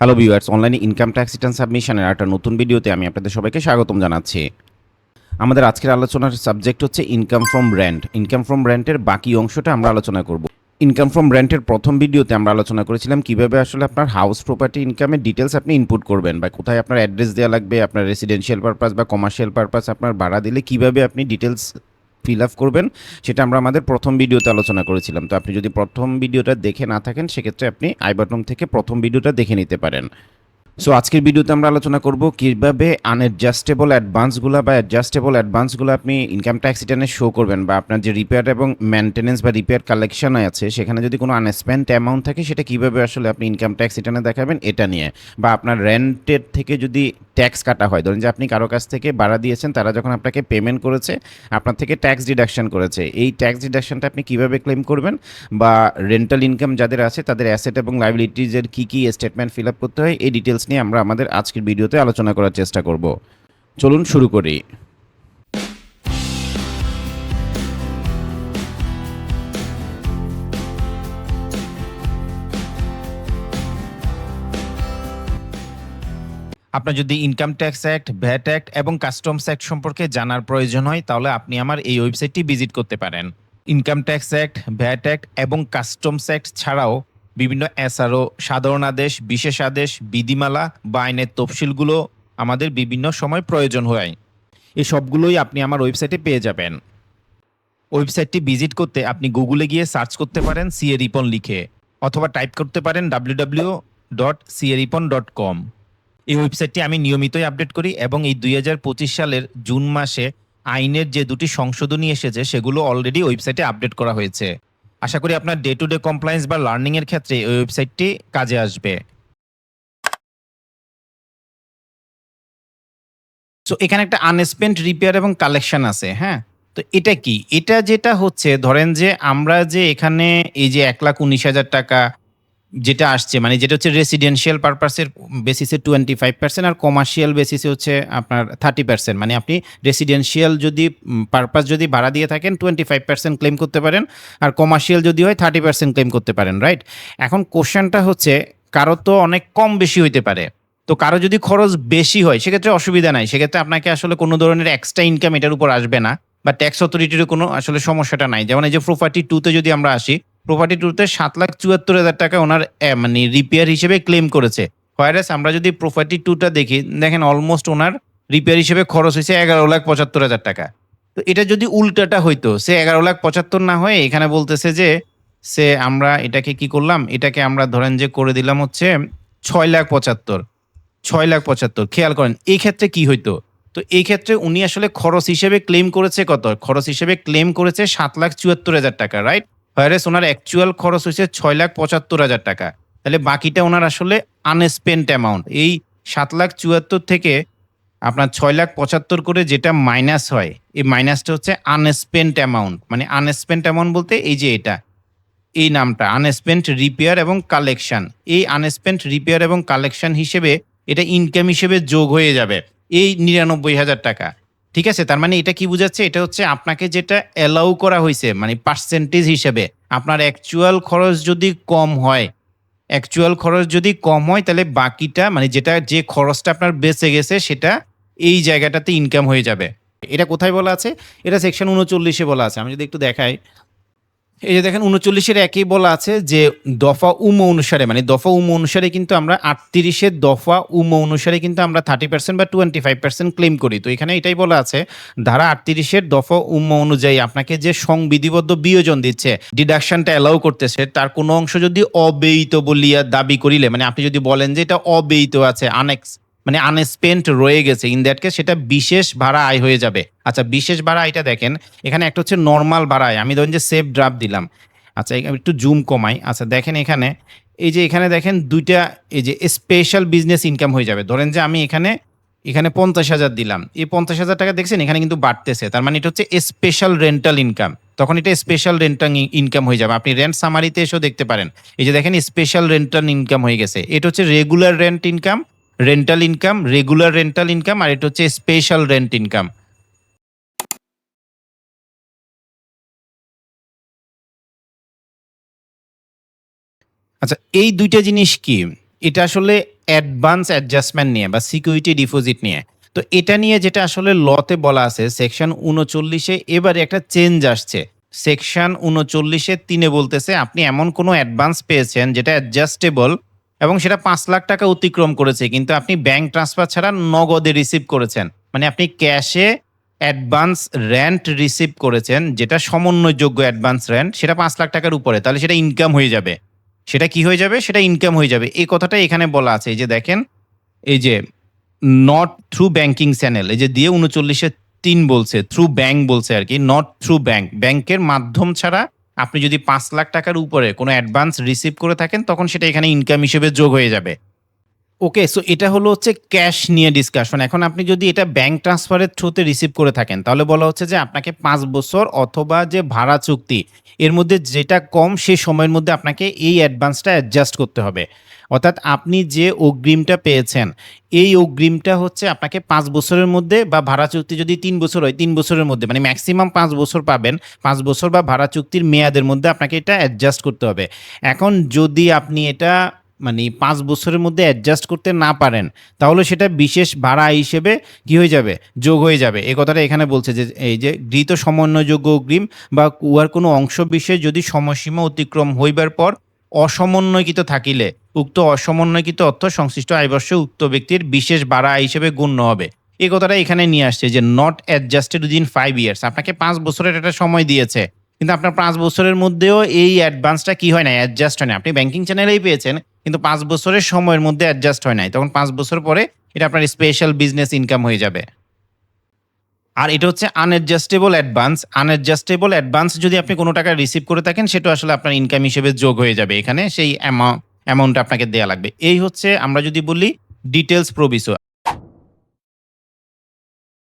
Hello viewers অনলাইনে income tax return সাবমিশনের একটা নতুন ভিডিওতে আমি আপনাদের সবাইকে স্বাগতম জানাচ্ছি। আমাদের আজকের আলোচনার সাবজেক্ট হচ্ছে income from rent income from রেন্টের বাকি অংশটা আমরা আলোচনা করব। ইনকাম ফ্রম রেন্টের প্রথম ভিডিওতে আমরা আলোচনা করেছিলাম কীভাবে আসলে আপনার হাউস প্রপার্টি ইনকামের ডিটেলস আপনি ইনপুট করবেন বা কোথায় আপনার অ্যাড্রেস দেওয়া লাগবে, আপনার রেসিডেন্সিয়াল পারপাস বা কমার্শিয়াল পারপাস আপনার ভাড়া দিলে কীভাবে আপনি ডিটেলস ফিল আপ করবেন, সেটা আমরা আমাদের প্রথম ভিডিওতে আলোচনা করেছিলাম। তো আপনি যদি প্রথম ভিডিওটা দেখে না থাকেন, সেক্ষেত্রে আপনি আই থেকে প্রথম ভিডিওটা দেখে নিতে পারেন। সো আজকের ভিডিওতে আমরা আলোচনা করব কীভাবে আনএডজাস্টেবল অ্যাডভান্সগুলো বা অ্যাডজাস্টেবল অ্যাডভান্সগুলো আপনি ইনকাম ট্যাক্স রিটার্নে শো করবেন বা আপনার যে রিপেয়ার এবং মেনটেনেন্স বা রিপেয়ার কালেকশন আছে, সেখানে যদি কোনো আনস্পেন্ট অ্যামাউন্ট থাকে, সেটা কীভাবে আসলে আপনি ইনকাম ট্যাক্স রিটার্নে দেখাবেন এটা নিয়ে। বা আপনার রেন্টের থেকে যদি ট্যাক্স কাটা হয়, ধরুন যে আপনি কারও কাছ থেকে ভাড়া দিয়েছেন, তারা যখন আপনাকে পেমেন্ট করেছে, আপনার থেকে ট্যাক্স ডিডাকশন করেছে, এই ট্যাক্স ডিডাকশনটা আপনি কীভাবে ক্লেম করবেন? বা রেন্টাল ইনকাম যাদের আছে, তাদের অ্যাসেট এবং লাইবিলিটিজের কী কী স্টেটমেন্ট ফিল আপ করতে হয়, এই ডিটেলস নিয়ে আমরা আমাদের আজকের ভিডিওতে আলোচনা করার চেষ্টা করব। চলুন শুরু করি। আপনার যদি income tax act VAT act এবং কাস্টমস অ্যাক্ট সম্পর্কে জানার প্রয়োজন হয়, তাহলে আপনি আমার এই ওয়েবসাইটটি ভিজিট করতে পারেন। Income tax act VAT act এবং কাস্টমস অ্যাক্ট ছাড়াও বিভিন্ন এসআরও, সাধারণ আদেশ, বিশেষ আদেশ, বিধিমালা বা আইনের তফসিলগুলো আমাদের বিভিন্ন সময় প্রয়োজন হয়। এই সবগুলোই আপনি আমার ওয়েবসাইটে পেয়ে যাবেন। ওয়েবসাইটটি ভিজিট করতে আপনি গুগলে গিয়ে সার্চ করতে পারেন সিএ রিপন লিখে, অথবা টাইপ করতে পারেন W W dot CA Ripon dot com. এই ওয়েবসাইটটি আমি নিয়মিতই আপডেট করি এবং এই দুই হাজার পঁচিশ সালের জুন মাসে আইনের যে দুটি সংশোধনী এসেছে, সেগুলো অলরেডি ওয়েবসাইটে আপডেট করা হয়েছে। আশা করি আপনার ডে টু ডে কমপ্লায়েন্স বা লার্নিং এর ক্ষেত্রে ওই ওয়েবসাইটটি কাজে আসবে। সো এখানে একটা আনস্পেন্ট রিপেয়ার এবং কালেকশন আছে হ্যাঁ? তো এটা কি? এটা যেটা হচ্ছে, ধরেন যে আমরা যে এখানে এই যে এক লাখ উনিশ হাজার টাকা যেটা আসছে মানে যেটা হচ্ছে রেসিডেন্সিয়াল পারপাসের বেসিসে টোয়েন্টি ফাইভ পার্সেন্ট আর কমার্শিয়াল বেসিসে হচ্ছে আপনার থার্টি পার্সেন্ট মানে আপনি রেসিডেন্সিয়াল যদি পারপাস যদি ভাড়া দিয়ে থাকেন টোয়েন্টি ফাইভ পার্সেন্ট ক্লেম করতে পারেন আর কমার্শিয়াল যদি হয় থার্টি পার্সেন্ট ক্লেম করতে পারেন রাইট এখন কোশ্চেনটা হচ্ছে, কারও তো অনেক কম বেশি হইতে পারে। তো কারও যদি খরচ বেশি হয়, সেক্ষেত্রে অসুবিধা নাই। সেক্ষেত্রে আপনাকে আসলে কোনো ধরনের এক্সট্রা ইনকাম এটার উপর আসবে না। বা ট্যাক্স অথরিটির কোনো আসলে সমস্যাটা নাই। যেমন এই যে প্রপার্টি টুতে যদি আমরা আসি প্রপার্টি টুতে সাত লাখ চুয়াত্তর হাজার টাকা ওনার মানে রিপেয়ার হিসেবে ক্লেম করেছে। হোয়ারেস আমরা যদি প্রপার্টি টুটা দেখি, দেখেন অলমোস্ট ওনার রিপেয়ার হিসেবে খরচ হয়েছে এগারো লাখ পঁচাত্তর হাজার টাকা। তো এটা যদি উল্টাটা হইতো, সে এগারো লাখ পঁচাত্তর না হয়ে এখানে বলতেছে যে, সে আমরা এটাকে কি করলাম, এটাকে আমরা ধরেন যে করে দিলাম হচ্ছে ছয় লাখ পঁচাত্তর। ছয় লাখ পঁচাত্তর, খেয়াল করেন এই ক্ষেত্রে কি হইতো? তো এই ক্ষেত্রে উনি আসলে খরচ হিসেবে ক্লেম করেছে কত? খরচ হিসেবে ক্লেম করেছে সাত লাখ চুয়াত্তর হাজার টাকা রাইট হোয়ারেস ওনার অ্যাকচুয়াল খরচ হয়েছে ছয় লাখ পঁচাত্তর হাজার টাকা। তাহলে বাকিটা ওনার আসলে আনস্পেন্ট অ্যামাউন্ট এই সাত লাখ চুয়াত্তর থেকে আপনার ছয় লাখ পঁচাত্তর করে যেটা মাইনাস হয়, এই মাইনাসটা হচ্ছে আনস্পেন্ট অ্যামাউন্ট মানে আনস্পেন্ট অ্যামাউন্ট বলতে এই যে এটা, এই নামটা আনস্পেন্ট রিপেয়ার এবং কালেকশন এই আনস্পেন্ট রিপেয়ার এবং কালেকশন হিসেবে এটা ইনকাম হিসেবে যোগ হয়ে যাবে, এই নিরানব্বই হাজার টাকা। ঠিক আছে, তার মানে এটা কি বুঝাচ্ছে? এটা হচ্ছে আপনাকে যেটা অ্যালাউ করা হয়েছে মানে পার্সেন্টেজ হিসেবে, আপনার অ্যাকচুয়াল খরচ যদি কম হয় অ্যাকচুয়াল খরচ যদি কম হয়, তাহলে বাকিটা মানে যেটা, যে খরচটা আপনার বেঁচে গেছে, সেটা এই জায়গাটাতে ইনকাম হয়ে যাবে। এটা কোথায় বলা আছে? এটা সেকশন উনচল্লিশে বলা আছে, আমি যদি একটু দেখাই। এই যে দেখেন, উনচল্লিশের একই বলা আছে যে দফা উম অনুসারে মানে দফা উম অনুসারে কিন্তু আমরা আটত্রিশের দফা উম অনুসারে কিন্তু আমরা থার্টি পার্সেন্ট বা টোয়েন্টি ফাইভ পার্সেন্ট ক্লেম করি। তো এখানে এটাই বলা আছে, ধারা আটত্রিশের দফা উম অনুযায়ী আপনাকে যে সংবিধিবদ্ধ বিয়োজন দিচ্ছে ডিডাকশনটা অ্যালাউ করতেছে, তার কোনো অংশ যদি অব্যয়িত বলিয়া দাবি করিলে মানে আপনি যদি বলেন যে এটা অব্যয়িত আছে আনেক্স মানে আনস্পেন্ট রয়ে গেছে ইন দ্যাট কেস সেটা বিশেষ ভাড়া আয় হয়ে যাবে। আচ্ছা বিশেষ ভাড়া আয়টা দেখেন, এখানে একটা হচ্ছে নর্মাল ভাড়া আয়। আমি ধরেন যে সেফ ড্রাফট দিলাম। আচ্ছা একটু জুম কমাই। আচ্ছা দেখেন এখানে, এই যে এখানে দেখেন দুইটা, এই যে স্পেশাল বিজনেস ইনকাম হয়ে যাবে। ধরেন যে আমি এখানে এখানে পঞ্চাশ হাজার দিলাম। এই পঞ্চাশ হাজার টাকা দেখছেন, এখানে কিন্তু বাড়তেছে। তার মানে এটা হচ্ছে স্পেশাল রেন্টাল ইনকাম তখন এটা স্পেশাল রেন্টাল ইনকাম হয়ে যাবে। আপনি রেন্ট সামারিতে এসেও দেখতে পারেন। এই যে দেখেন স্পেশাল রেন্টাল ইনকাম হয়ে গেছে। এটা হচ্ছে regular rent income rental income regular rental income আর এটা হচ্ছে স্পেশাল রেন্ট ইনকাম আচ্ছা এই দুইটা জিনিস কি? এটা আসলে অ্যাডভান্স অ্যাডজাস্টমেন্ট নিয়ে বা সিকিউরিটি ডিপোজিট নিয়ে। তো এটা নিয়ে যেটা আসলে লতে বলা আছে সেকশন উনচল্লিশে এবারে একটা চেঞ্জ আসছে। সেকশন উনচল্লিশে তিনে বলতেছে, আপনি এমন কোনো অ্যাডভান্স পেয়েছেন যেটা অ্যাডজাস্টেবল এবং সেটা পাঁচ লাখ টাকা অতিক্রম করেছে, কিন্তু আপনি ব্যাংক ট্রান্সফার ছাড়া নগদে রিসিভ করেছেন। মানে আপনি ক্যাশে অ্যাডভান্স র্যান্ট রিসিভ করেছেন, যেটা সমন্বয়যোগ্য অ্যাডভান্স র্যান্ট সেটা পাঁচ লাখ টাকার উপরে, তাহলে সেটা ইনকাম হয়ে যাবে। সেটা কি হয়ে যাবে? সেটা ইনকাম হয়ে যাবে। এই কথাটা এখানে বলা আছে, এই যে দেখেন, এই যে নট থ্রু ব্যাংকিং চ্যানেল এই যে দিয়ে উনচল্লিশে তিন বলছে থ্রু ব্যাংক বলছে আর কি নট থ্রু ব্যাংক ব্যাংকের মাধ্যম ছাড়া আপনি যদি পাঁচ লাখ টাকার উপরে কোনো অ্যাডভান্স রিসিভ করে থাকেন, তখন সেটা এখানে ইনকাম হিসেবে যোগ হয়ে যাবে। ওকে সো এটা হলো হচ্ছে ক্যাশ নিয়ে ডিসকাশন এখন আপনি যদি এটা ব্যাংক ট্রান্সফারের থ্রুতে রিসিভ করে থাকেন, তাহলে বলা হচ্ছে যে আপনাকে পাঁচ বছর অথবা যে ভাড়া চুক্তি, এর মধ্যে যেটা কম সেই সময়ের মধ্যে আপনাকে এই অ্যাডভান্সটা অ্যাডজাস্ট করতে হবে। অর্থাৎ আপনি যে অগ্রিমটা পেয়েছেন, এই অগ্রিমটা হচ্ছে আপনাকে পাঁচ বছরের মধ্যে বা ভাড়া চুক্তি যদি তিন বছর হয়, তিন বছরের মধ্যে মানে ম্যাক্সিমাম পাঁচ বছর পাবেন, পাঁচ বছর বা ভাড়া চুক্তির মেয়াদের মধ্যে আপনাকে এটা অ্যাডজাস্ট করতে হবে। এখন যদি আপনি এটা মানে পাঁচ বছরের মধ্যে অ্যাডজাস্ট করতে না পারেন, তাহলে সেটা বিশেষ ভাড়া হিসেবে কি হয়ে যাবে? যোগ হয়ে যাবে। এ কথাটা এখানে বলছে যে, এই যে গৃহীত সমন্বয়যোগ্য অগ্রিম বা উহার কোনো অংশ বিশেষ যদি সময়সীমা অতিক্রম হইবার পর অসমন্বয়কিত থাকিলে, উক্ত অসমন্বয়কিত অর্থ সংশ্লিষ্ট আয়বর্ষে উক্ত ব্যক্তির বিশেষ ভাড়া হিসেবে গণ্য হবে। এই কথাটা এখানে নিয়ে আসছে যে not adjusted within five years আপনাকে পাঁচ বছরের একটা সময় দিয়েছে। কিন্তু আপনার পাঁচ বছরের মধ্যেও এই অ্যাডভান্সটা কি হয় না অ্যাডজাস্ট হয় না আপনি ব্যাংকিং চ্যানেলেই পেয়েছেন, কিন্তু পাঁচ বছরের সময়ের মধ্যে অ্যাডজাস্ট হয় নাই। তখন পাঁচ বছর পরে এটা আপনার স্পেশাল বিজনেস ইনকাম হয়ে যাবে। আর এটা হচ্ছে আনএডজাস্টেবল অ্যাডভান্স আনএডজাস্টেবল অ্যাডভান্স যদি আপনি কোনো টাকা রিসিভ করে থাকেন, সেটা আসলে আপনার ইনকাম হিসেবে যোগ হয়ে যাবে। এখানে সেই অ্যামাউন্ট আপনাকে দেওয়া লাগবে। এই হচ্ছে আমরা যদি বলি ডিটেলস প্রবিসো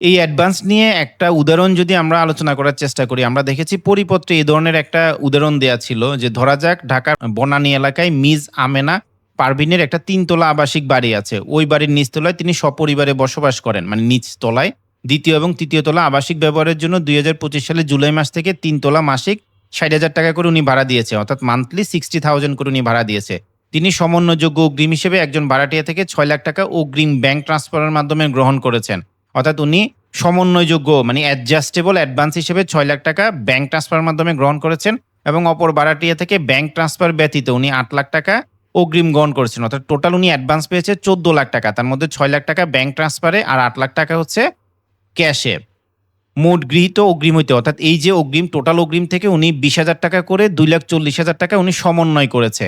এই অ্যাডভান্স নিয়ে একটা উদাহরণ যদি আমরা আলোচনা করার চেষ্টা করি, আমরা দেখেছি পরিপত্রে এই ধরনের একটা উদাহরণ দেয়া ছিল যে ধরা যাক ঢাকার বনানী এলাকায় মিজ আমেনা পারভিনের একটা তিনতলা আবাসিক বাড়ি আছে। ওই বাড়ির নিচতলায় তিনি সপরিবারে বসবাস করেন মানে নিচতলায়। দ্বিতীয় এবং তৃতীয় তলা আবাসিক ব্যবহারের জন্য দুই হাজার পঁচিশ সালে জুলাই মাস থেকে তিন তলা মাসিক ষাট হাজার টাকা করে উনি ভাড়া দিয়েছে, অর্থাৎ মান্থলি সিক্সটি থাউজেন্ড করে উনি ভাড়া দিয়েছে। তিনি সমন্বয়যোগ্য অগ্রিম হিসেবে একজন ভাড়াটিয়া থেকে ছয় লাখ টাকা অগ্রিম ব্যাংক ট্রান্সফারের মাধ্যমে গ্রহণ করেছেন। অর্থাৎ উনি সমন্বয়যোগ্য মানে অ্যাডজাস্টেবল অ্যাডভান্স হিসেবে ছয় লাখ টাকা ব্যাংক ট্রান্সফারের মাধ্যমে গ্রহণ করেছেন এবং অপর ভাড়াটিয়া থেকে ব্যাংক ট্রান্সফার ব্যতীত উনি আট লাখ টাকা অগ্রিম গ্রহণ করেছেন। অর্থাৎ টোটাল উনি অ্যাডভান্স পেয়েছে চোদ্দ লাখ টাকা। তার মধ্যে ছয় লাখ টাকা ব্যাংক ট্রান্সফারে আর আট লাখ টাকা হচ্ছে ক্যাশে মোট গৃহীত অগ্রিম হইতে অর্থাৎ এই যে অগ্রিম টোটাল অগ্রিম থেকে উনি বিশ হাজার টাকা করে দুই লাখ চল্লিশ হাজার টাকা উনি সমন্বয় করেছে।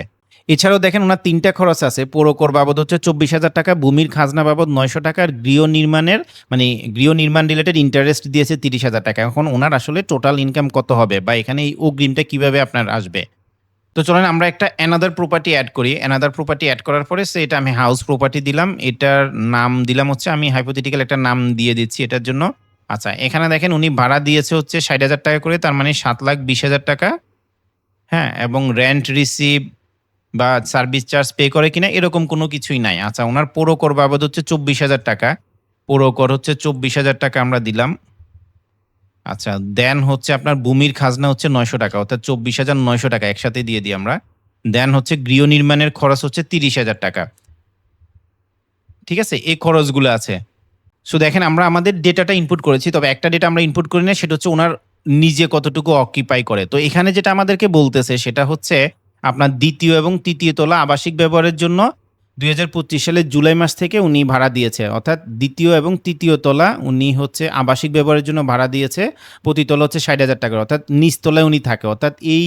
এছাড়াও দেখেন ওনার তিনটা খরচ আছে। পৌরকর বাবদ হচ্ছে চব্বিশ হাজার টাকা, ভূমির খাজনা বাবদ নয়শো টাকা, আর গৃহ নির্মাণের মানে গৃহ নির্মাণ রিলেটেড ইন্টারেস্ট দিয়েছে তিরিশ হাজার টাকা। এখন ওনার আসলে টোটাল ইনকাম কত হবে বা এখানে এই অগ্রিমটা কীভাবে আপনার আসবে? তো চলেন আমরা একটা অ্যানাদার প্রপার্টি অ্যাড করি। অ্যানাদার প্রপার্টি অ্যাড করার পরে সে এটা আমি হাউস প্রপার্টি দিলাম। এটার নাম দিলাম হচ্ছে, আমি হাইপোথেটিক্যাল একটা নাম দিয়ে দিচ্ছি এটার জন্য। আচ্ছা এখানে দেখেন উনি ভাড়া দিয়েছে হচ্ছে ষাট হাজার টাকা করে, তার মানে সাত লাখ বিশ হাজার টাকা। হ্যাঁ এবং রেন্ট রিসিভ বা সার্ভিস চার্জ পে করে কিনা, এরকম কোনো কিছুই নাই। আচ্ছা ওনার পুরো কর বাবদ হচ্ছে চব্বিশ হাজার টাকা। পুরো কর হচ্ছে চব্বিশ হাজার টাকা আমরা দিলাম। আচ্ছা দেন হচ্ছে আপনার ভূমির খাজনা হচ্ছে নয়শো টাকা, অর্থাৎ চব্বিশ হাজার নয়শো টাকা একসাথে দিয়ে দিই আমরা। দেন হচ্ছে গৃহ নির্মাণের খরচ হচ্ছে তিরিশ হাজার টাকা। ঠিক আছে? এই খরচগুলো আছে। সো দেখেন, আমরা আমাদের ডেটাটা ইনপুট করেছি, তবে একটা ডেটা আমরা ইনপুট করি না, সেটা হচ্ছে ওনার নিজে কতটুকু অকিপাই করে। তো এখানে যেটা আমাদেরকে বলতেছে, সেটা হচ্ছে আপনার দ্বিতীয় এবং তৃতীয় তলা আবাসিক ব্যবহারের জন্য দুই সালের জুলাই মাস থেকে উনি ভাড়া দিয়েছে। অর্থাৎ দ্বিতীয় এবং তৃতীয় তলা উনি হচ্ছে আবাসিক ব্যবহারের জন্য ভাড়া দিয়েছে। প্রতি তলা হচ্ছে ষাট হাজার টাকা। অর্থাৎ নিচতলায় উনি থাকে। অর্থাৎ এই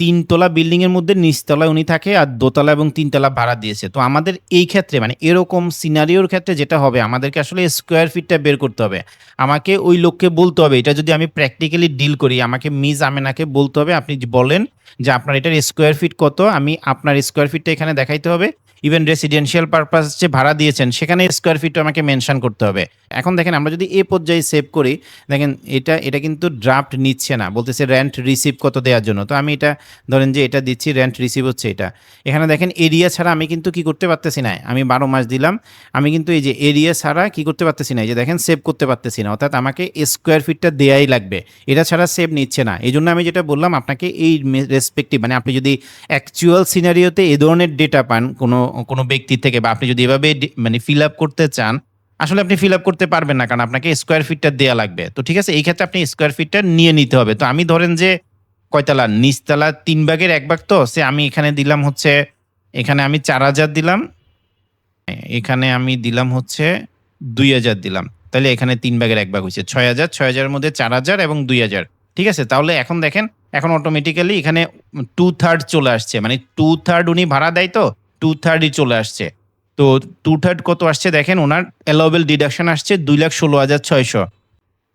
তিনতলা বিল্ডিংয়ের মধ্যে নিচতলায় উনি থাকে আর দোতলা এবং তিনতলা ভাড়া দিয়েছে। তো আমাদের এই ক্ষেত্রে মানে এরকম সিনারিওর ক্ষেত্রে যেটা হবে, আমাদেরকে আসলে স্কোয়ার ফিটটা বের করতে হবে। আমাকে ওই লোককে বলতে হবে, এটা যদি আমি প্র্যাকটিক্যালি ডিল করি, আমাকে মিস আমেনাকে বলতে হবে, আপনি বলেন যে আপনার এটার স্কোয়ার ফিট কত, আমি আপনার স্কোয়ার ফিটটা এখানে দেখাইতে হবে। ইভেন রেসিডেন্সিয়াল পারপাস যে ভাড়া দিয়েছেন, সেখানে স্কোয়ার ফিট আমাকে মেনশন করতে হবে। এখন দেখেন, আমরা যদি এ পর্যায়ে সেভ করি, দেখেন, এটা এটা কিন্তু ড্রাফট নিচ্ছে না। বলতেছে র্যান্ট রিসিভ কত দেওয়ার জন্য। তো আমি এটা, ধরেন যে এটা দিচ্ছি রেন্ট রিসিভ হচ্ছে এটা। এখানে দেখেন এরিয়া ছাড়া আমি কিন্তু কি করতে পারতেছি না। আমি বারো মাস দিলাম, আমি কিন্তু এই যে এরিয়া ছাড়া কি করতে পারতেছি না। এই যে দেখেন সেভ করতে পারতেছি না। অর্থাৎ আমাকে স্কোয়ার ফিটটা দেয়াই লাগবে। এটা ছাড়া সেভ নিচ্ছে না। এই জন্য আমি যেটা বললাম, আপনাকে এই রেসপেক্টিভ মানে আপনি যদি অ্যাকচুয়াল সিনারিওতে এ ধরনের ডেটা পান, কোনো কোনো ব্যক্তির থেকে বা আপনি যদি এভাবে মানে ফিল আপ করতে চান, আসলে আপনি ফিল আপ করতে পারবেন না কারণ আপনাকে স্কোয়ার ফিটটা দেওয়া লাগবে। তো ঠিক আছে, এই ক্ষেত্রে আপনি স্কোয়ার ফিটটা নিয়ে নিতে হবে। তো আমি ধরেন যে কয়তলা? নিচতলা তিন ভাগের এক ভাগ তো, সে আমি এখানে দিলাম হচ্ছে, এখানে আমি চার হাজার দিলাম, এখানে আমি দিলাম হচ্ছে দুই হাজার দিলাম। তাহলে এখানে তিন ভাগের এক ভাগ হয়েছে, ছয় হাজার, ছয় হাজারের মধ্যে চার হাজার এবং দুই হাজার। ঠিক আছে, তাহলে এখন দেখেন, এখন অটোমেটিক্যালি এখানে টু থার্ড চলে আসছে। মানে টু থার্ড উনি ভাড়া দেয় তো টু থার্ডই চলে আসছে। তো টু থার্ড কত আসছে দেখেন, ওনার অ্যালাউবেল ডিডাকশন আসছে দুই লাখ ষোলো হাজার ছয়শো।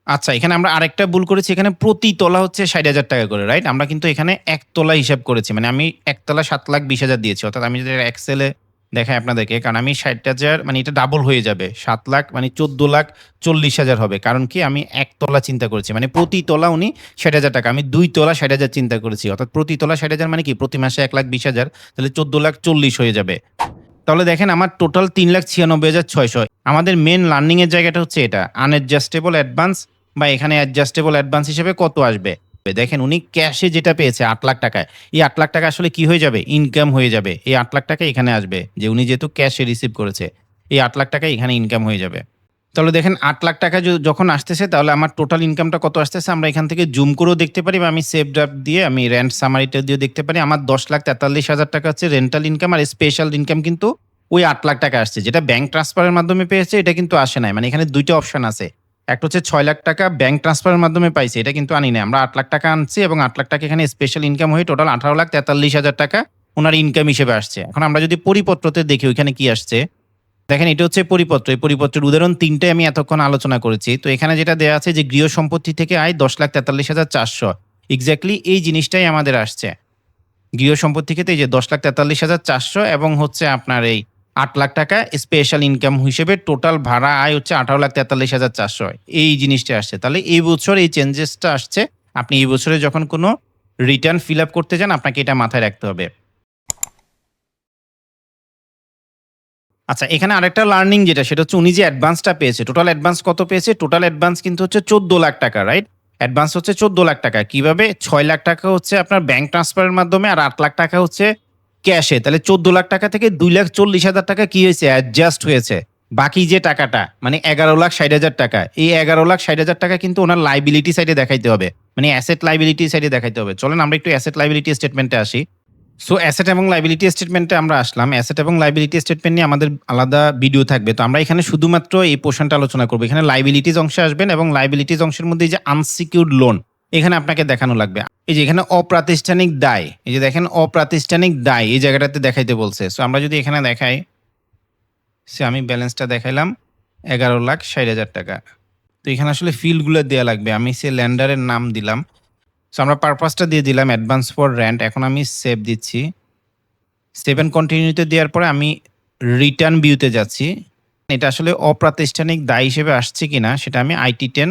আচ্ছা এখানে আমরা আরেকটা ভুল করেছি, এখানে প্রতি তলা হচ্ছে ষাট হাজার টাকা করে রাইট আমরা কিন্তু এখানে এক তলা হিসাব করেছি মানে আমি একতলা সাত লাখ বিশ হাজার দিয়েছি, অর্থাৎ আমি যদি এক্সেলে দেখাই আপনাদেরকে, কারণ আমি ষাট হাজার মানে এটা ডাবল হয়ে যাবে। সাত লাখ মানে চোদ্দ লাখ চল্লিশ হাজার হবে। কারণ কি? আমি এক তলা চিন্তা করেছি। মানে প্রতি তলা উনি ষাট হাজার টাকা। আমি দুই তলা ষাট হাজার চিন্তা করেছি। অর্থাৎ প্রতি তলা ষাট হাজার মানে কি? প্রতি মাসে এক লাখ বিশ হাজার, তাহলে চোদ্দ লাখ চল্লিশ হয়ে যাবে। তাহলে দেখেন আমার টোটাল তিন লাখ ছিয়ানব্বই হাজার ছয়শো। আমাদের মেন লার্নিংয়ের জায়গাটা হচ্ছে এটা। আনএডজাস্টেবল অ্যাডভান্স বা এখানে অ্যাডজাস্টেবল অ্যাডভান্স হিসেবে কত আসবে? দেখেন উনি ক্যাশে যেটা পেয়েছে আট লাখ টাকায়, এই আট লাখ টাকা আসলে কি হয়ে যাবে? ইনকাম হয়ে যাবে। এই আট লাখ টাকা এখানে আসবে যে উনি যেহেতু ক্যাশে রিসিভ করেছে, এই আট লাখ টাকা এখানে ইনকাম হয়ে যাবে। তাহলে দেখেন আট লাখ টাকা যখন আসতেছে, তাহলে আমার টোটাল ইনকামটা কত আসতেছে? আমরা এখান থেকে জুম করেও দেখতে পারি বা আমি সেভ ড্রাফ দিয়ে আমি রেন্ট সামারিটা দিয়ে দেখতে পারি। আমার দশ লাখ তেতাল্লিশ হাজার টাকা হচ্ছে রেন্টাল ইনকাম আর স্পেশাল ইনকাম কিন্তু ওই আট লাখ টাকা আসছে। যেটা ব্যাংক ট্রান্সফারের মাধ্যমে পেয়েছে, এটা কিন্তু আসে নাই। মানে এখানে দুইটা অপশন আছে। একটা হচ্ছে ছয় লাখ টাকা ব্যাংক ট্রান্সফারের মাধ্যমে পাইছি, এটা কিন্তু আনি না আমরা আট লাখ টাকা আনছি এবং আট লাখ টাকা এখানে স্পেশাল ইনকাম হয়ে টোটাল আঠারো লাখ তেতাল্লিশ হাজার টাকা ওনার ইনকাম হিসেবে আসছে। এখন আমরা যদি পরিপত্রতে দেখি ওইখানে কি আসছে, দেখেন এটা হচ্ছে পরিপত্র। এই পরিপত্রের উদাহরণ তিনটে আমি এতক্ষণ আলোচনা করেছি। তো এখানে যেটা দেওয়া আছে যে গৃহ সম্পত্তি থেকে আয় দশ লাখ তেতাল্লিশ হাজার চারশো। এক্স্যাক্টলি এই জিনিসটাই আমাদের আসছে। গৃহ সম্পত্তি ক্ষেত্রে এই যে দশ লাখ তেতাল্লিশ হাজার চারশো এবং হচ্ছে আপনার এই আট লাখ টাকা স্পেশাল ইনকাম হিসেবে টোটাল ভাড়া আয় হচ্ছে আঠারো লাখ তেতাল্লিশ হাজার চারশো। হয় এই জিনিসটা আসছে। তাহলে এই বছর এই চেঞ্জেসটা আসছে। আপনি এই বছরে যখন কোনো রিটার্ন ফিল আপ করতে যান আপনাকে এটা মাথায় রাখতে হবে। আচ্ছা এখানে আরেকটা লার্নিং যেটা, সেটা হচ্ছে উনি যে অ্যাডভান্সটা পেয়েছে টোটাল অ্যাডভান্স কত পেয়েছে? টোটাল অ্যাডভান্স কিন্তু হচ্ছে চোদ্দ লাখ টাকা রাইট অ্যাডভান্স হচ্ছে চোদ্দ লাখ টাকা। কীভাবে? ছয় লাখ টাকা হচ্ছে আপনার ব্যাংক ট্রান্সফারের মাধ্যমে আর আট লাখ টাকা হচ্ছে ক্যাশে, তাহলে চোদ্দ লাখ টাকা থেকে দুই লাখ চল্লিশ হাজার টাকা কি হয়েছে? অ্যাডজাস্ট হয়েছে। বাকি যে টাকাটা মানে এগারো লাখ ষাট হাজার টাকা, এই এগারো লাখ ষাট হাজার টাকা কিন্তু ওনার লাইবিলিটি সাইডে দেখাইতে হবে। মানে অ্যাসেট লাইবিলিটি সাইডে দেখাইতে হবে। চলেন আমরা একটু অ্যাসেট লাইবিলিটি স্টেটমেন্টে আসি। সো অ্যাসেট এবং লাইবিলিটি স্টেটমেন্টে আমরা আসলাম। অ্যাসেট এবং লাইবিলিটি স্টেটমেন্ট নিয়ে আমাদের আলাদা ভিডিও থাকবে। তো আমরা এখানে শুধুমাত্র এই পোর্শনটা আলোচনা করব। এখানে লাইবিলিটিজ অংশে আসবেন এবং লাইবিলিটিজ অংশের মধ্যে যে আনসিকিউর্ড লোন এখানে আপনাকে দেখানো লাগবে। এই যে এখানে অপ্রাতিষ্ঠানিক দায়। এই যে দেখেন, অপ্রাতিষ্ঠানিক দায়। এই জায়গাটাতে দেখাইতে বলছে। সো আমরা যদি এখানে দেখাই, সে আমি ব্যালেন্সটা দেখাইলাম, এগারো লাখ ষাট হাজার টাকা। তো এখানে আসলে ফিল্ডগুলো দেওয়া লাগবে। আমি সে ল্যান্ডারের নাম দিলাম। সো আমরা পারপাসটা দিয়ে দিলাম অ্যাডভান্স ফর রেন্ট এখন আমি সেভ দিচ্ছি। সেভেন কন্টিনিউতে দেওয়ার পরে আমি রিটার্ন ভিউতে যাচ্ছি। এটা আসলে অপ্রাতিষ্ঠানিক দায় হিসেবে আসছে কিনা, সেটা আমি আইটি টেন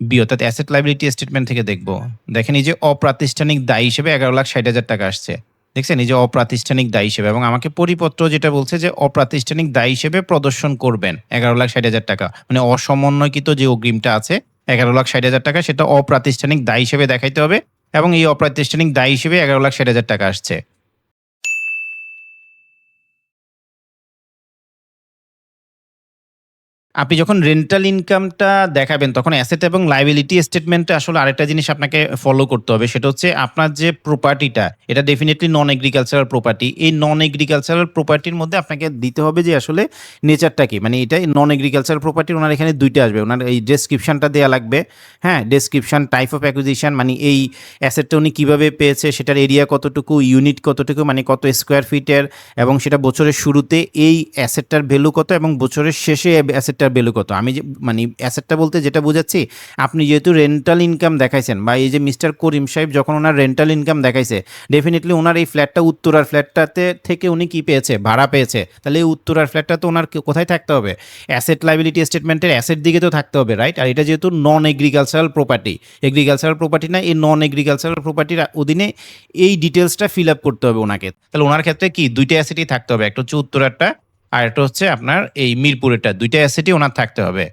বি অর্থাৎ অ্যাসেট লাইবিলিটি স্টেটমেন্ট থেকে দেখব। দেখেন এই যে অপ্রাতিষ্ঠানিক দায়ী হিসেবে এগারো লাখ ষাট হাজার টাকা আসছে। দেখছেন? এই যে অপ্রাতিষ্ঠানিক দায়ী হিসেবে এবং আমাকে পরিপত্র যেটা বলছে যে অপ্রাতিষ্ঠানিক দায়ী হিসেবে প্রদর্শন করবেন এগারো লাখ ষাট হাজার টাকা। মানে অসমন্বয়কৃত যে অগ্রিমটা আছে, এগারো লাখ ষাট হাজার টাকা, সেটা অপ্রাতিষ্ঠানিক দায়ী হিসেবে দেখাইতে হবে এবং এই অপ্রাতিষ্ঠানিক দায়ী হিসেবে এগারো লাখ ষাট হাজার টাকা আসছে। আপনি যখন রেন্টাল ইনকামটা দেখাবেন, তখন অ্যাসেট এবং লাইবিলিটি স্টেটমেন্টে আসলে আরেকটা জিনিস আপনাকে ফলো করতে হবে, সেটা হচ্ছে আপনার যে প্রপার্টিটা এটা ডেফিনেটলি নন এগ্রিকালচারাল প্রপার্টি এই নন এগ্রিকালচারাল প্রপার্টির মধ্যে আপনাকে দিতে হবে যে আসলে নেচারটা কি। মানে এটা নন এগ্রিকালচারাল প্রপার্টি ওনার এখানে দুইটা আসবে। ওনার এই ডেসক্রিপশনটা দেওয়া লাগবে হ্যাঁ? ডেসক্রিপশন টাইপ অফ অ্যাকুইজিশন মানে এই অ্যাসেটটা উনি কীভাবে পেয়েছে, সেটার এরিয়া কতটুকু ইউনিট কতটুকু মানে কত স্কোয়ার ফিটের এবং সেটা বছরের শুরুতে এই অ্যাসেটটার ভ্যালু কত, এবং বছরের শেষে অ্যাসেটটার ভ্যালু কত? আমি যে মানে অ্যাসেটটা বলতে যেটা বোঝাচ্ছি, আপনি যেহেতু রেন্টাল ইনকাম দেখাইছেন বা এই যে মিস্টার করিম সাহেব যখন ওনার রেন্টাল ইনকাম দেখাইছে ডেফিনেটলি ওনার এই ফ্ল্যাটটা উত্তরার ফ্ল্যাটটাতে থেকে উনি কি পেয়েছে? ভাড়া পেয়েছে। তাহলে এই উত্তরার ফ্ল্যাটটা তো ওনার কোথায় থাকতে হবে? অ্যাসেট লাইবিলিটি স্টেটমেন্টের অ্যাসেট দিকে তো থাকতে হবে রাইট আর এটা যেহেতু non agricultural property agricultural property না, এই নন এগ্রিকালচারাল প্রপার্টির অধীনে এই ডিটেলসটা ফিল আপ করতে হবে ওনাকে। তাহলে ওনার ক্ষেত্রে কি? দুইটা অ্যাসেটই থাকতে হবে, একটা হচ্ছে উত্তরারটা আর একটা হচ্ছে আপনার এই মিরপুরেরটা দুইটা অ্যাসেটই ওনার থাকতে হবে।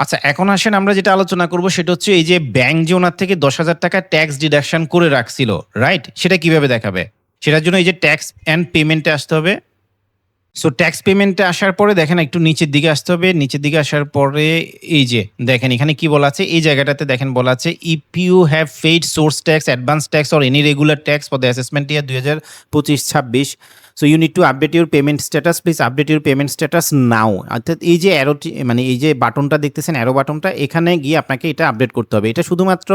আচ্ছা এখন আসেন আমরা যেটা আলোচনা করব, সেটা হচ্ছে এই যে ব্যাংক যে ওনার থেকে দশ হাজার টাকা ট্যাক্স ডিডাকশন করে রাখছিল রাইট সেটা কীভাবে দেখাবে? সেটার জন্য এই যে ট্যাক্স অ্যান্ড পেমেন্টে আসতে হবে। সো ট্যাক্স পেমেন্টে আসার পরে দেখেন একটু নিচের দিকে আসতে হবে। নিচের দিকে আসার পরে এই যে, দেখেন এখানে কি বলা আছে? এই জায়গাটাতে দেখেন বলা আছে if you have paid source tax advance tax or any regular tax for the assessment year দুই হাজার পঁচিশ ছাব্বিশ so you need to update your payment status please update your payment status now অর্থাৎ এই যে অ্যারোটি মানে এই যে বাটনটা দেখতেছেন অ্যারো বাটনটা, এখানে গিয়ে আপনাকে এটা আপডেট করতে হবে। এটা শুধুমাত্র,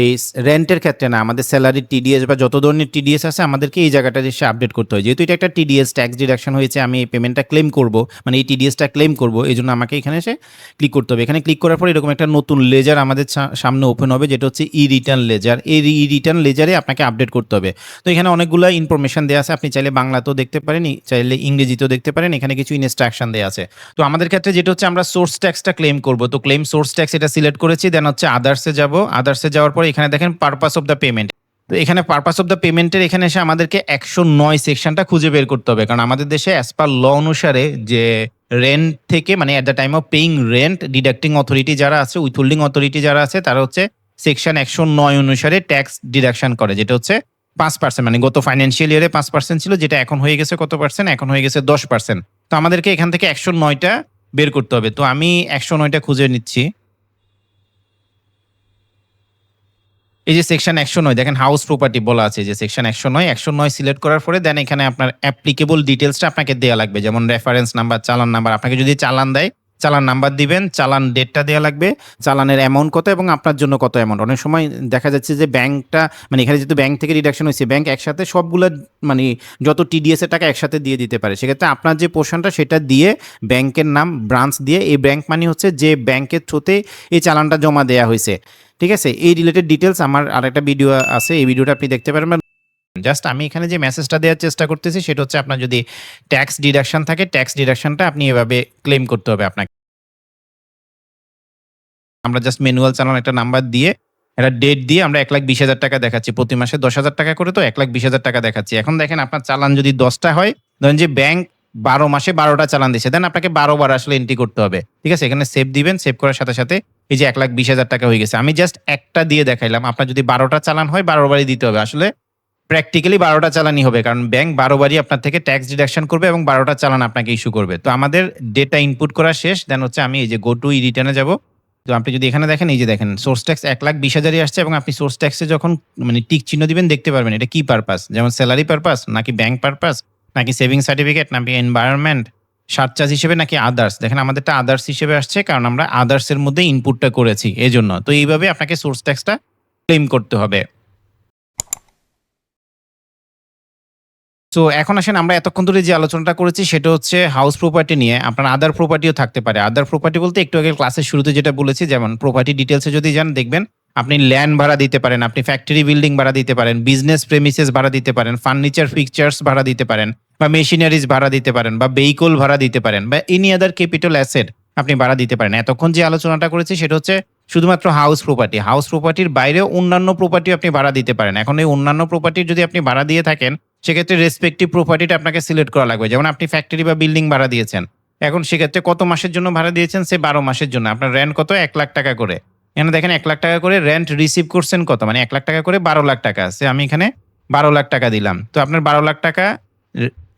এই রেন্টের ক্ষেত্রে না, আমাদের স্যালারি টিডিএস বা যত ধরনের টিডিএস আছে, আমাদেরকে এই জায়গাটা এসে আপডেট করতে হয়। যেহেতু এটা একটা টিডিএস ট্যাক্স ডিডাকশন হয়েছে, আমি এই পেমেন্টটা ক্লেম করব মানে এই টিডিএসটা ক্লেম করব, এই জন্য আমাকে এখানে এসে ক্লিক করতে হবে। এখানে ক্লিক করার পর এরকম একটা নতুন লেজার আমাদের সামনে ওপেন হবে, যেটা হচ্ছে ই রিটার্ন লেজার এই ই রিটার্ন লেজারে আপনাকে আপডেট করতে হবে। তো এখানে অনেকগুলো ইনফরমেশন দেওয়া আছে, আপনি চাইলে বাংলাতেও দেখতে পারেন, চাইলে ইংরেজিতেও দেখতে পারেন, এখানে কিছু ইনস্ট্রাকশন দেওয়া আছে। তো আমাদের ক্ষেত্রে যেটা হচ্ছে, আমরা সোর্স ট্যাক্সটা ক্লেম করব। তো ক্লেম সোর্স ট্যাক্স এটা সিলেক্ট করেছি দেন হচ্ছে আদার্সে যাব। আদার্সে যাওয়ার পরে এখানে দেখেন পারপাস অফ দ্য পেমেন্ট তো এখানে পারপাস অফ দ্য পেমেন্টের এখানে এসে আমাদেরকে একশো নয় সেকশনটা খুঁজে বের করতে হবে। কারণ আমাদের দেশে অ্যাজ পার ল অনুসারে যে রেন্ট থেকে মানে at the time of paying rent deducting authority যারা আছে উইথহোল্ডিং অথরিটি যারা আছে, তারা হচ্ছে সেকশন একশো নয় অনুসারে ট্যাক্স ডিডাকশন করে, যেটা হচ্ছে পাঁচ পার্সেন্ট মানে গত ফাইন্যান্সিয়াল ইয়ারে পাঁচ পার্সেন্ট ছিল, যেটা এখন হয়ে গেছে কত পার্সেন্ট এখন হয়ে গেছে দশ পার্সেন্ট তো আমাদেরকে এখান থেকে একশো নয়টা বের করতে হবে। তো আমি একশো নয়টা খুঁজে নিচ্ছি। এই যে সেকশন একশো নয়, দেখেন হাউস প্রপার্টি বলা আছে যে সেকশন একশো নয় একশো নয় সিলেক্ট করার পরে দেন এখানে আপনার অ্যাপ্লিকেবল ডিটেলসটা আপনাকে দেওয়া লাগবে। যেমন রেফারেন্স নাম্বার চালান নাম্বার আপনাকে যদি চালান দেয় চালান নাম্বার দিবেন, চালান ডেটটা দেওয়া লাগবে, চালানের অ্যামাউন্ট কত এবং আপনার জন্য কত অ্যামাউন্ট অনেক সময় দেখা যাচ্ছে যে ব্যাংকটা মানে এখানে যেহেতু ব্যাংক থেকে রিডাকশন হয়েছে, ব্যাংক একসাথে সবগুলো মানে যত টিডিএস এর টাকা একসাথে দিয়ে দিতে পারে। সেক্ষেত্রে আপনার যে পোর্শনটা সেটা দিয়ে ব্যাংকের নাম ব্রাঞ্চ দিয়ে এই ব্যাংক মানে হচ্ছে যে ব্যাংকের থ্রুতে এই চালানটা জমা দেওয়া হয়েছে। ঠিক আছে? এই রিলেটেড ডিটেলস আমার আরেকটা ভিডিও আছে, এই ভিডিওটা আপনি দেখতে পারেন জাস্ট আমি এখানে যে মেসেজটা দেওয়ার চেষ্টা করতেছি, সেটা হচ্ছে আপনার যদি ট্যাক্স ডিডাকশন থাকে ট্যাক্স ডিডাকশনটা আপনি এভাবে ক্লেম করতে হবে আপনাকে। আমরা জাস্ট ম্যানুয়াল চালান একটা নাম্বার দিয়ে, একটা ডেট দিয়ে আমরা এক লাখ বিশ হাজার টাকা দেখাচ্ছি। প্রতি মাসে দশ হাজার টাকা করে তো এক লাখ বিশ হাজার টাকা দেখাচ্ছি। এখন দেখেন আপনার চালান যদি দশটা হয়, ধরেন যে ব্যাংক বারো মাসে বারোটা চালান দিচ্ছে দেন আপনাকে বারো বার আসলে এন্ট্রি করতে হবে। ঠিক আছে? এখানে সেভ দিবেন সেভ করার সাথে সাথে এই যে এক লাখ বিশ হাজার টাকা হয়ে গেছে। আমি জাস্ট একটা দিয়ে দেখাইলাম। আপনার যদি বারোটা চালান হয় বারো বারই দিতে হবে। আসলে প্র্যাকটিক্যালি বারোটা চালানই হবে, কারণ ব্যাংক বারো বারই আপনার থেকে ট্যাক্স ডিডাকশন করবে এবং বারোটা চালান আপনাকে ইস্যু করবে। তো আমাদের ডেটা ইনপুট করা শেষ দেন হচ্ছে আমি এই যে গো টু ই রিটার্নে যাব। তো আপনি যদি এখানে দেখেন, এই যে দেখেন সোর্স ট্যাক্স এক লাখ বিশ হাজারই আসছে এবং আপনি সোর্স ট্যাক্সে যখন মানে টিক চিহ্ন দিবেন, দেখতে পারবেন এটা কি পারপাস যেমন স্যালারি পারপাস নাকি ব্যাংক পারপাস নাকি সেভিং সার্টিফিকেট নাকি এনভায়রনমেন্ট সার চার্জ হিসেবে, নাকি আদার্স দেখেন আমাদেরটা আদার্স হিসেবে আসছে, কারণ আমরা আদার্সের মধ্যে ইনপুটটা করেছি এই জন্য তো এইভাবে আপনাকে সোর্স ট্যাক্সটা ক্লেম করতে হবে। তো এখন আসেন, আমরা এতক্ষণ ধরে যে আলোচনাটা করেছি সেটা হচ্ছে হাউস প্রপার্টি নিয়ে। আপনার আদার প্রপার্টিও থাকতে পারে। আদার প্রপার্টি বলতে একটু আগে ক্লাসের শুরুতে যেটা বলেছি, যেমন প্রপার্টি ডিটেলসে যদি যান, দেখবেন আপনি ল্যান্ড ভাড়া দিতে পারেন, আপনি ফ্যাক্টরি বিল্ডিং ভাড়া দিতে পারেন বিজনেস প্রেমিসেস ভাড়া দিতে পারেন ফার্নিচার ফিকচার্স ভাড়া দিতে পারেন, বা মেশিনারিজ ভাড়া দিতে পারেন, বা ভেহিকল ভাড়া দিতে পারেন, বা এনি আদার ক্যাপিটাল অ্যাসেট আপনি ভাড়া দিতে পারেন। এতক্ষণ যে আলোচনাটা করেছি সেটা হচ্ছে শুধুমাত্র হাউস প্রপার্টি হাউস প্রপার্টির বাইরেও অন্যান্য প্রপার্টি আপনি ভাড়া দিতে পারেন। এখন এই অন্যান্য প্রপার্টির যদি আপনি ভাড়া দিয়ে থাকেন সেক্ষেত্রে রেসপেক্টিভ প্রপার্টিটা আপনাকে সিলেক্ট করা লাগবে। যেমন আপনি ফ্যাক্টরি বা বিল্ডিং ভাড়া দিয়েছেন। এখন সেক্ষেত্রে কত মাসের জন্য ভাড়া দিয়েছেন? সে বারো মাসের জন্য। আপনার রেন্ট কত? এক লাখ টাকা করে। এখানে দেখেন এক লাখ টাকা করে রেন্ট রিসিভ করছেন কত? মানে এক লাখ টাকা করে বারো লাখ টাকা। আছে আমি এখানে বারো লাখ টাকা দিলাম। তো আপনার বারো লাখ টাকা,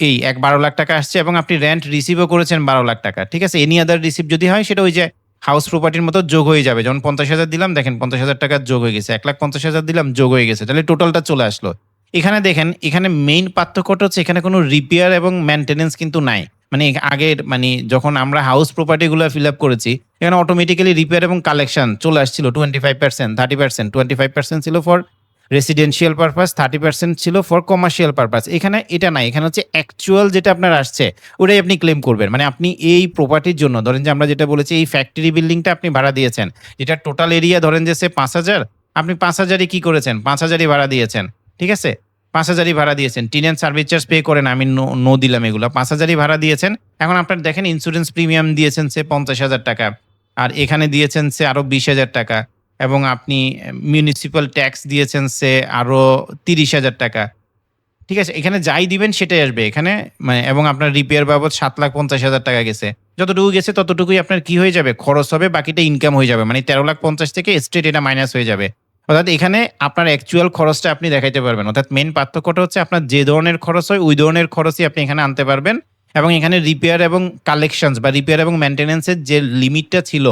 এই এক বারো লাখ টাকা আসছে এবং আপনি রেন্ট রিসিভও করেছেন বারো লাখ টাকা। ঠিক আছে? এনি আদার রিসিভ যদি হয়, সেটা ওই যে হাউস প্রপার্টির মতো যোগ হয়ে যাবে। যেমন পঞ্চাশ হাজার দিলাম, দেখেন পঞ্চাশ হাজার টাকা যোগ হয়ে গেছে। এক লাখ পঞ্চাশ হাজার দিলাম, যোগ হয়ে গেছে। তাহলে টোটালটা চলে আসলো। এখানে দেখেন, এখানে মেইন পার্থক্যটা হচ্ছে এখানে কোনো রিপেয়ার এবং মেনটেনেন্স কিন্তু নাই। মানে আগের মানে যখন আমরা হাউস প্রপার্টিগুলো ফিল আপ করেছি, এখানে অটোমেটিক্যালি রিপেয়ার এবং কালেকশন চলে আসছিল twenty five percent thirty percent twenty five percent ছিল for residential purpose thirty percent ছিল ফর কমার্শিয়াল পারপাস এখানে এটা নাই, এখানে হচ্ছে অ্যাকচুয়াল যেটা আপনার আসছে, ওটাই আপনি ক্লেম করবেন। মানে আপনি এই প্রপার্টির জন্য, ধরেন যে আমরা যেটা বলেছি, এই ফ্যাক্টরি বিল্ডিংটা আপনি ভাড়া দিয়েছেন, যেটা টোটাল এরিয়া ধরেন যে সে পাঁচ হাজার, আপনি পাঁচ হাজারই কী করেছেন? পাঁচ হাজারই ভাড়া দিয়েছেন। ঠিক আছে? পাঁচ হাজারই ভাড়া দিয়েছেন। টিন অ্যান্ড সার্ভিস চার্জ পে করেন, আমি নো নো দিলাম এগুলো। পাঁচ হাজারই ভাড়া দিয়েছেন। এখন আপনার দেখেন ইন্স্যুরেন্স প্রিমিয়াম দিয়েছেন সে পঞ্চাশ হাজার টাকা। আর এখানে দিয়েছেন সে আরও বিশ হাজার টাকা। এবং আপনি মিউনিসিপ্যাল ট্যাক্স দিয়েছেন সে আরও তিরিশ হাজার টাকা। ঠিক আছে? এখানে যাই দিবেন সেটাই আসবে। এখানে মানে এবং আপনার রিপেয়ার বাবদ সাত লাখ পঞ্চাশ হাজার টাকা গেছে। যতটুকু গেছে ততটুকুই আপনার কি হয়ে যাবে? খরচ হবে, বাকিটা ইনকাম হয়ে যাবে। মানে তেরো লাখ পঞ্চাশ থেকে স্ট্রেট এটা মাইনাস হয়ে যাবে। অর্থাৎ এখানে আপনার অ্যাকচুয়াল খরচটা আপনি দেখাইতে পারবেন। অর্থাৎ মেন পার্থক্যটা হচ্ছে আপনার যে ধরনের খরচ হয়, ওই ধরনের খরচই আপনি এখানে আনতে পারবেন এবং এখানে রিপেয়ার এবং কালেকশনস বা রিপেয়ার এবং মেনটেন্যান্সের যে লিমিটটা ছিল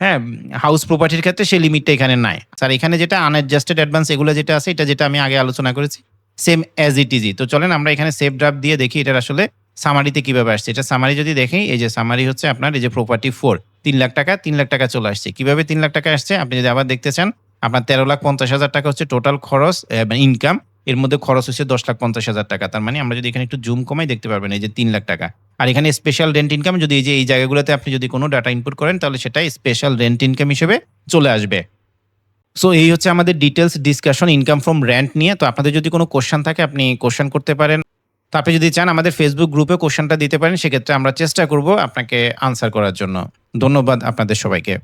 হ্যাঁ হাউস প্রপার্টির ক্ষেত্রে সেই লিমিটটা এখানে নাই। স্যার এখানে যেটা আনঅ্যাডজাস্টেড অ্যাডভান্স এগুলো যেটা আছে, এটা যেটা আমি আগে আলোচনা করেছি সেম অ্যাজ ইট ইজি তো চলেন আমরা এখানে সেভ ড্রাফট দিয়ে দেখি এটার আসলে সামারিতে কীভাবে আসছে। এটা সামারি যদি দেখি, এই যে সামারি হচ্ছে আপনার, এই যে প্রপার্টি ফোর তিন লাখ টাকা, তিন লাখ টাকা চলে আসছে। কীভাবে তিন লাখ টাকা আসছে? আপনি যদি আবার দেখতে চান আপনার তেরো লাখ পঞ্চাশ হাজার টাকা হচ্ছে টোটাল খরচ ইনকাম এর মধ্যে খরচ হচ্ছে দশ লাখ পঞ্চাশ হাজার টাকা। তার মানে আমরা যদি এখানে একটু জুম কমাই দেখতে পারবেন এই যে তিন লাখ টাকা। আর এখানে স্পেশাল রেন্ট ইনকাম যদি এই যে এই জায়গাগুলোতে আপনি যদি কোনো ডাটা ইনপুট করেন, তাহলে সেটা স্পেশাল রেন্ট ইনকাম হিসেবে চলে আসবে। সো এই হচ্ছে আমাদের details discussion income from rent নিয়ে। তো আপনাদের যদি কোনো কোশ্চেন থাকে, আপনি কোশ্চেন করতে পারেন। তো আপনি যদি চান, আমাদের ফেসবুক গ্রুপে কোশ্চেনটা দিতে পারেন, সেক্ষেত্রে আমরা চেষ্টা করব আপনাকে আনসার করার জন্য। ধন্যবাদ আপনাদের সবাইকে।